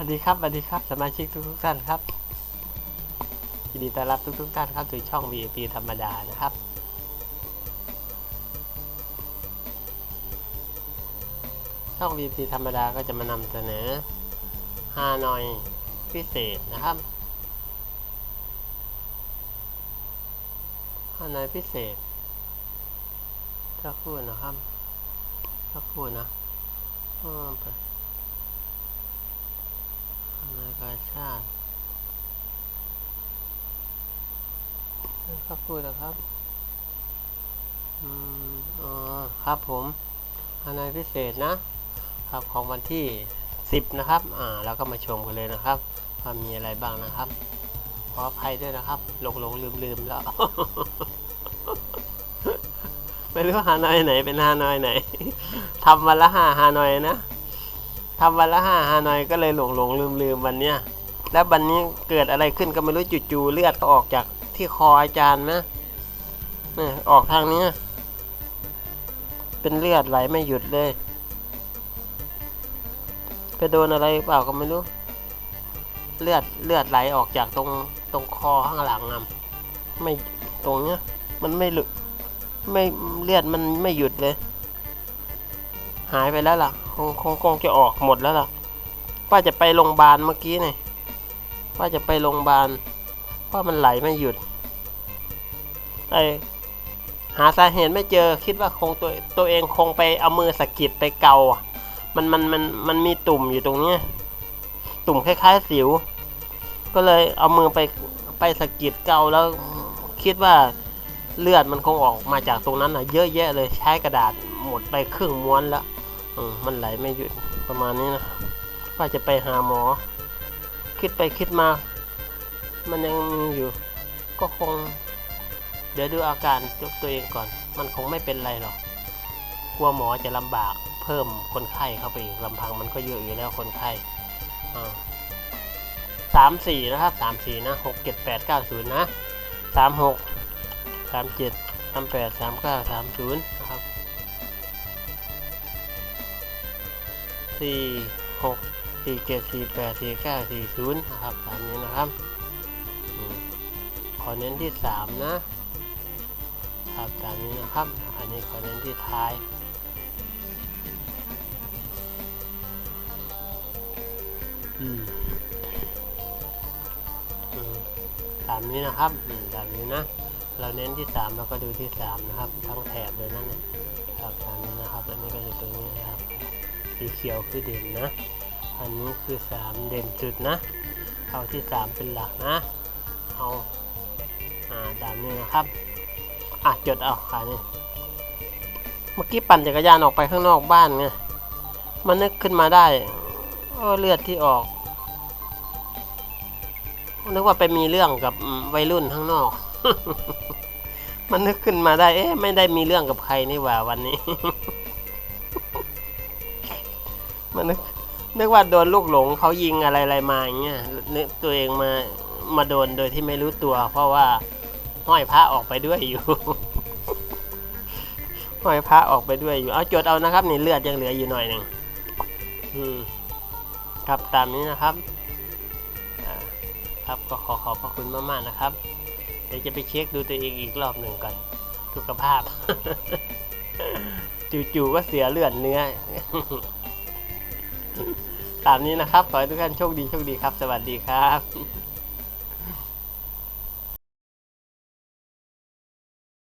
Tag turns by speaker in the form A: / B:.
A: วัสดีครับสวัสดีครับสมาชิกทุกทุกท่านครับยินดีต้อนรับทุกทุกท่านเข้าสู่ช่อง VIP ธรรมดานะครับ ช่อง VIP ธรรมดาก็จะมานำเสนอฮานอยพิเศษนะครับฮานอยพิเศษสักครู่นะครับสักครู่นะอืมไป รายการ ชาติครับพูดนะครับ อืมอ๋อครับผมอันในพิเศษนะ ครับของวันที่ 10 นะครับ อ่าแล้วก็มาชมกันเลยนะครับว่ามีอะไรบ้างนะครับขออภัยด้วยนะครับหลงหลงลืมลืมแล้วไม่รู้ฮานอยไหนเป็นฮานอยไหนทำวันละห้าฮานอยนะ ทำวันละห้าฮานอยก็เลยหลงหลงลืมลืมวันเนี้ยแล้ววันนี้เกิดอะไรขึ้นก็ไม่รู้จู่ๆเลือดออกจากที่คออาจารย์นะเนี่ยออกทางเนี้ยเป็นเลือดไหลไม่หยุดเลย ไปโดนอะไรเปล่าก็ไม่รู้ เลือดเลือดไหลออกจากตรงตรงคอข้างหลังอะไม่ตรงเนี้ย มันไม่หลุดไม่เลือดมันไม่หยุดเลย หายไปแล้วล่ะ คงคงคงจะออกหมดแล้วล่ะว่าจะไปโรงพยาบาลเมื่อกี้เนี่ยว่าจะไปโรงพยาบาลเพราะมันไหลไม่หยุดไอหาสาเหตุไม่เจอคิดว่าคงตัวตัวเองคงไปเอามือสะกิดไปเกาอะมันมันมันมันมีตุ่มอยู่ตรงเนี้ยตุ่มคล้ายๆสิว ก็เลยเอามือไปไปสะกิดเกาแล้วคิดว่าเลือดมันคงออกมาจากตรงนั้นอะ เยอะแยะเลยใช้กระดาษหมดไปครึ่งม้วนแล้ว มันไหลไม่หยุดประมาณนี้นะว่าจะไปหาหมอ คิดไปคิดมา มันยังอยู่ ก็คง เดี๋ยวดูอาการตัวเองก่อน มันคงไม่เป็นไรหรอกกลัวหมอจะลำบากเพิ่มคนไข้เข้าไปอีกลำพังมันก็เยอะอยู่แล้วคนไข้สามสี่นะครับสามสี่นะหกเจ็ดแปดเก้าศูนย์นะสามหกสามเจ็ดสามแปดสามเก้าสามศูนย์นะครับ สี่หกสี่เจ็ดสี่แปดสี่เก้าสี่ศูนย์นะครับตามนี้นะครับขอเน้นที่สามนะครับตามนี้นะครับ อันนี้ขอเน้นที่ท้ายอืมอืมตามนี้นะครับอืมตามนี้นะ เราเน้นที่สามเราก็ดูที่สามนะครับ ทั้งแถบเลยนั่นเนี่ยครับตามนี้นะครับ อันนี้ก็อยู่ตรงนี้นะครับ สีเขียวคือเด่นนะ อันนี้คือ 3 เด่นจุดนะ เอาที่ 3 เป็นหลักนะ เอาอ่าตามนี้นะครับ อะจดเอาค่ะนี่เมื่อกี้ปั่นจักรยานออกไปข้างนอกบ้านไง มันนึกขึ้นมาได้เออเลือดที่ออก นึกว่าไปมีเรื่องกับวัยรุ่นข้างนอก มันนึกขึ้นมาได้ เอ๊ะไม่ได้มีเรื่องกับใครนี่หว่าวันนี้ มันนึกว่าโดนลูกหลงเขายิงอะไรอะไรมาอย่างเงี้ยนึกตัวเองมามาโดนโดยที่ไม่รู้ตัว เพราะว่าห้อยพระออกไปด้วยอยู่ห้อยพระออกไปด้วยอยู่ เอาจดเอานะครับ นี่เลือดยังเหลืออยู่หน่อยหนึ่งครับตามนี้นะครับครับก็ขอขอบพระคุณมากๆนะครับ เดี๋ยวจะไปเช็คดูตัวเองอีกรอบหนึ่งก่อนสุขภาพ จู่ๆก็เสียเลือดเนื้อ ตามนี้นะครับ ขอให้ทุกท่านโชคดีโชคดีครับ สวัสดีครับ